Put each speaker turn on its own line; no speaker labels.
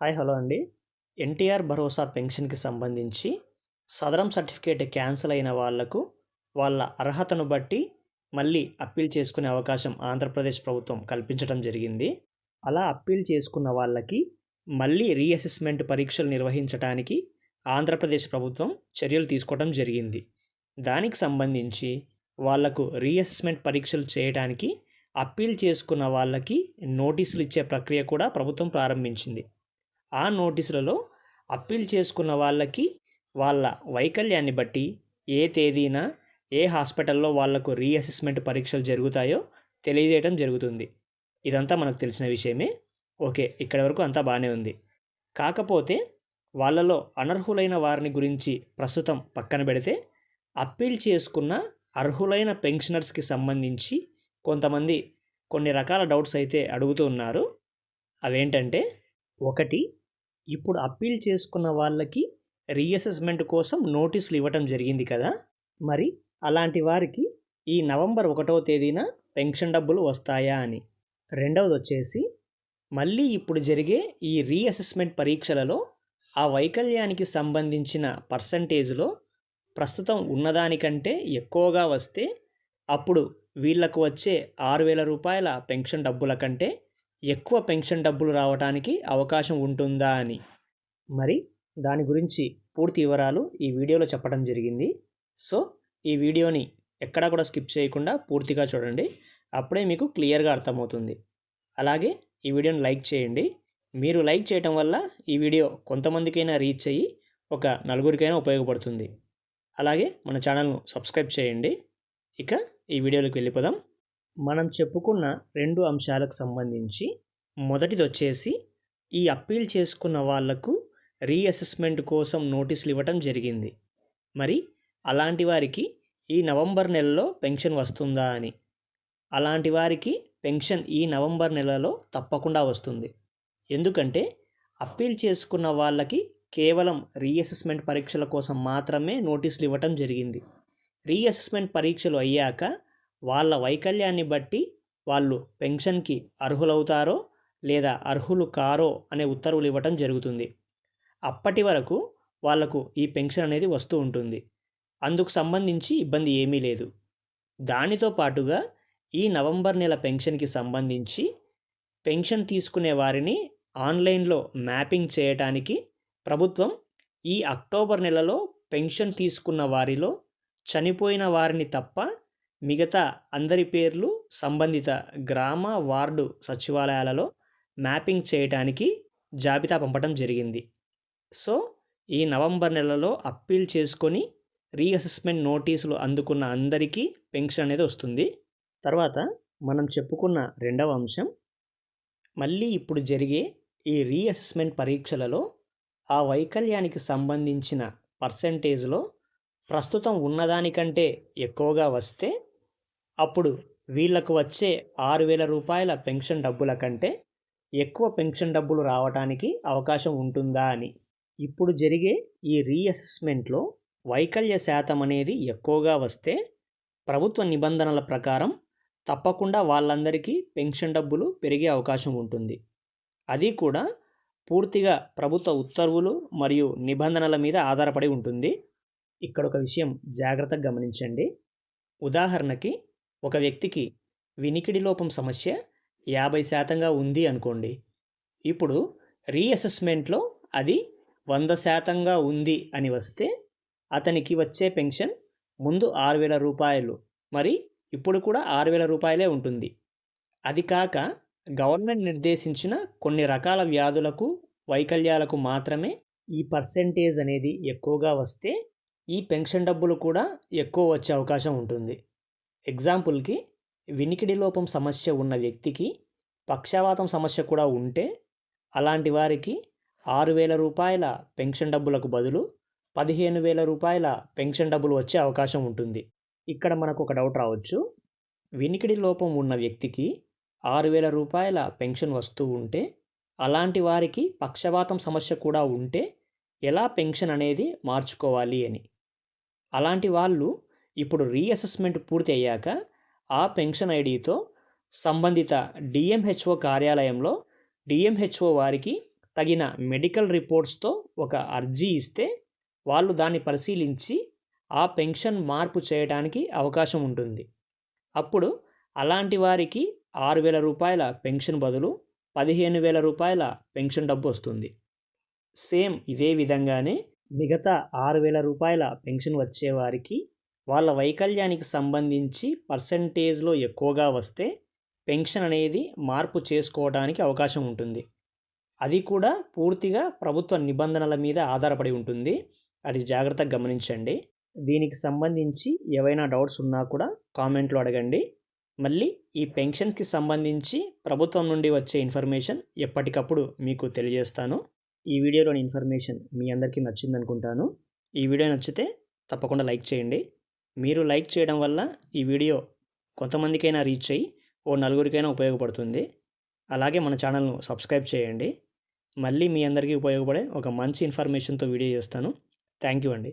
Hi hello అండి. ఎన్టీఆర్ భరోసా పెన్షన్కి సంబంధించి సదరం certificate cancel అయిన వాళ్ళకు వాళ్ళ అర్హతను బట్టి మళ్ళీ అప్పీల్ చేసుకునే అవకాశం ఆంధ్రప్రదేశ్ ప్రభుత్వం కల్పించడం జరిగింది. అలా అప్పీల్ చేసుకున్న వాళ్ళకి మళ్ళీ రీఅసెస్మెంట్ పరీక్షలు నిర్వహించడానికి ఆంధ్రప్రదేశ్ ప్రభుత్వం చర్యలు తీసుకోవడం జరిగింది. దానికి సంబంధించి వాళ్ళకు రీఅసెస్మెంట్ పరీక్షలు చేయడానికి అప్పీల్ చేసుకున్న వాళ్ళకి నోటీసులు ఇచ్చే ప్రక్రియ కూడా ప్రభుత్వం ప్రారంభించింది. ఆ నోటీసులలో అప్పీల్ చేసుకున్న వాళ్ళకి వాళ్ళ వైకల్యాన్ని బట్టి ఏ తేదీన ఏ హాస్పిటల్లో వాళ్ళకు రీఅసెస్మెంట్ పరీక్షలు జరుగుతాయో తెలియజేయడం జరుగుతుంది. ఇదంతా మనకు తెలిసిన విషయమే. ఓకే ఇక్కడి వరకు అంతా బాగానే ఉంది. కాకపోతే వాళ్ళలో అనర్హులైన వారిని గురించి ప్రస్తుతం పక్కన పెడితే అప్పీల్ చేసుకున్న అర్హులైన పెన్షనర్స్కి సంబంధించి కొంతమంది కొన్ని రకాల డౌట్స్ అయితే అడుగుతూ ఉన్నారు. అవేంటంటే ఒకటి ఇప్పుడు అప్పీల్ చేసుకున్న వాళ్ళకి రీఅసెస్మెంట్ కోసం నోటీసులు ఇవ్వటం జరిగింది కదా. మరి అలాంటి వారికి ఈ నవంబర్ ఒకటవ తేదీన పెన్షన్ డబ్బులు వస్తాయా అని. రెండవది వచ్చేసి మళ్ళీ ఇప్పుడు జరిగే ఈ రీఅసెస్మెంట్ పరీక్షలలో ఆ వైకల్యానికి సంబంధించిన పర్సంటేజ్లో ప్రస్తుతం ఉన్నదానికంటే ఎక్కువగా వస్తే అప్పుడు వీళ్ళకు వచ్చే ఆరు వేల రూపాయల పెన్షన్ డబ్బుల కంటే ఎక్కువ పెన్షన్ డబ్బులు రావడానికి అవకాశం ఉంటుందా అని. మరి దాని గురించి పూర్తి వివరాలు ఈ వీడియోలో చెప్పడం జరిగింది. సో ఈ వీడియోని ఎక్కడా కూడా స్కిప్ చేయకుండా పూర్తిగా చూడండి. అప్పుడే మీకు క్లియర్గా అర్థమవుతుంది. అలాగే ఈ వీడియోని లైక్ చేయండి. మీరు లైక్ చేయటం వల్ల ఈ వీడియో కొంతమందికైనా రీచ్ అయ్యి ఒక నలుగురికైనా ఉపయోగపడుతుంది. అలాగే మన ఛానల్ను సబ్స్క్రైబ్ చేయండి. ఇక ఈ వీడియోలోకి వెళ్ళిపోదాం. మనం చెప్పుకున్న రెండు అంశాలకు సంబంధించి మొదటిది వచ్చేసి ఈ అప్పీల్ చేసుకున్న వాళ్ళకు రీఅసెస్మెంట్ కోసం నోటీసులు ఇవ్వటం జరిగింది. మరి అలాంటి వారికి ఈ నవంబర్ నెలలో పెన్షన్ వస్తుందా అని? అలాంటి వారికి పెన్షన్ ఈ నవంబర్ నెలలో తప్పకుండా వస్తుంది. ఎందుకంటే అప్పీల్ చేసుకున్న వాళ్ళకి కేవలం రీఅసెస్మెంట్ పరీక్షల కోసం మాత్రమే నోటీసులు ఇవ్వటం జరిగింది. రీఅసెస్మెంట్ పరీక్షలు అయ్యాక వాళ్ళ వైకల్యాన్ని బట్టి వాళ్ళు పెన్షన్కి అర్హులవుతారో లేదా అర్హులు కారో అనే ఉత్తర్వులు ఇవ్వటం జరుగుతుంది. అప్పటి వరకు వాళ్ళకు ఈ పెన్షన్ అనేది వస్తూ ఉంటుంది. అందుకు సంబంధించి ఇబ్బంది ఏమీ లేదు. దానితో పాటుగా ఈ నవంబర్ నెల పెన్షన్కి సంబంధించి పెన్షన్ తీసుకునే వారిని ఆన్లైన్లో మ్యాపింగ్ చేయటానికి ప్రభుత్వం ఈ అక్టోబర్ నెలలో పెన్షన్ తీసుకున్న వారిలో చనిపోయిన వారిని తప్ప మిగతా అందరి పేర్లు సంబంధిత గ్రామ వార్డు సచివాలయాలలో మ్యాపింగ్ చేయడానికి జాబితా పంపడం జరిగింది. సో ఈ నవంబర్ నెలలో అప్పీల్ చేసుకొని రీఅసెస్మెంట్ నోటీసులు అందుకున్న అందరికీ పెన్షన్ అనేది వస్తుంది. తర్వాత మనం చెప్పుకున్న రెండవ అంశం మళ్ళీ ఇప్పుడు జరిగే ఈ రీఅసెస్మెంట్ పరీక్షలలో ఆ వైకల్యానికి సంబంధించిన పర్సంటేజ్లో ప్రస్తుతం ఉన్నదానికంటే ఎక్కువగా వస్తే అప్పుడు వీళ్ళకు వచ్చే ఆరు వేల రూపాయల పెన్షన్ డబ్బుల కంటే ఎక్కువ పెన్షన్ డబ్బులు రావడానికి అవకాశం ఉంటుందా అని. ఇప్పుడు జరిగే ఈ రీఅసెస్మెంట్లో వైకల్య శాతం అనేది ఎక్కువగా వస్తే ప్రభుత్వ నిబంధనల ప్రకారం తప్పకుండా వాళ్ళందరికీ పెన్షన్ డబ్బులు పెరిగే అవకాశం ఉంటుంది. అది కూడా పూర్తిగా ప్రభుత్వ ఉత్తర్వులు మరియు నిబంధనల మీద ఆధారపడి ఉంటుంది. ఇక్కడ ఒక విషయం జాగ్రత్తగా గమనించండి. ఉదాహరణకి ఒక వ్యక్తికి వినికిడి లోపం సమస్య యాభై శాతంగా ఉంది అనుకోండి. ఇప్పుడు రీఅసెస్మెంట్లో అది వంద శాతంగా ఉంది అని వస్తే అతనికి వచ్చే పెన్షన్ ముందు ఆరు వేల రూపాయలు. మరి ఇప్పుడు కూడా ఆరు వేల రూపాయలే ఉంటుంది. అది కాక గవర్నమెంట్ నిర్దేశించిన కొన్ని రకాల వ్యాధులకు వైకల్యాలకు మాత్రమే ఈ పర్సెంటేజ్ అనేది ఎక్కువగా వస్తే ఈ పెన్షన్ డబ్బులు కూడా ఎక్కువ వచ్చే అవకాశం ఉంటుంది. ఎగ్జాంపుల్కి వినికిడి లోపం సమస్య ఉన్న వ్యక్తికి పక్షవాతం సమస్య కూడా ఉంటే అలాంటి వారికి ఆరు వేల రూపాయల పెన్షన్ డబ్బులకు బదులు పదిహేను వేల రూపాయల పెన్షన్ డబ్బులు వచ్చే అవకాశం ఉంటుంది. ఇక్కడ మనకు ఒక డౌట్ రావచ్చు. వినికిడి లోపం ఉన్న వ్యక్తికి ఆరు వేల రూపాయల పెన్షన్ వస్తూ ఉంటే అలాంటి వారికి పక్షవాతం సమస్య కూడా ఉంటే ఎలా పెన్షన్ అనేది మార్చుకోవాలి అని. అలాంటి వాళ్ళు ఇప్పుడు రీఅసెస్మెంట్ పూర్తి అయ్యాక ఆ పెన్షన్ ఐడితో సంబంధిత డిఎంహెచ్ఓ కార్యాలయంలో డిఎంహెచ్ఓ వారికి తగిన మెడికల్ రిపోర్ట్స్తో ఒక అర్జీ ఇస్తే వాళ్ళు దాన్ని పరిశీలించి ఆ పెన్షన్ మార్పు చేయడానికి అవకాశం ఉంటుంది. అప్పుడు అలాంటి వారికి ఆరు వేల రూపాయల పెన్షన్ బదులు పదిహేను వేల రూపాయల పెన్షన్ డబ్బు వస్తుంది. సేమ్ ఇదే విధంగానే మిగతా ఆరు వేల రూపాయల పెన్షన్ వచ్చేవారికి వాళ్ళ వైకల్యానికి సంబంధించి పర్సంటేజ్లో ఎక్కువగా వస్తే పెన్షన్ అనేది మార్పు చేసుకోవడానికి అవకాశం ఉంటుంది. అది కూడా పూర్తిగా ప్రభుత్వ నిబంధనల మీద ఆధారపడి ఉంటుంది. అది జాగ్రత్తగా గమనించండి. దీనికి సంబంధించి ఏవైనా డౌట్స్ ఉన్నా కూడా కామెంట్లో అడగండి. మళ్ళీ ఈ పెన్షన్స్కి సంబంధించి ప్రభుత్వం నుండి వచ్చే ఇన్ఫర్మేషన్ ఎప్పటికప్పుడు మీకు తెలియజేస్తాను. ఈ వీడియోలోని ఇన్ఫర్మేషన్ మీ అందరికీ నచ్చిందనుకుంటాను. ఈ వీడియో నచ్చితే తప్పకుండా లైక్ చేయండి. మీరు లైక్ చేయడం వల్ల ఈ వీడియో కొంతమందికైనా రీచ్ అయ్యి ఓ నలుగురికైనా ఉపయోగపడుతుంది. అలాగే మన ఛానల్ను సబ్స్క్రైబ్ చేయండి. మళ్ళీ మీ అందరికీ ఉపయోగపడే ఒక మంచి ఇన్ఫర్మేషన్తో వీడియో చేస్తాను. థ్యాంక్ యూ అండి.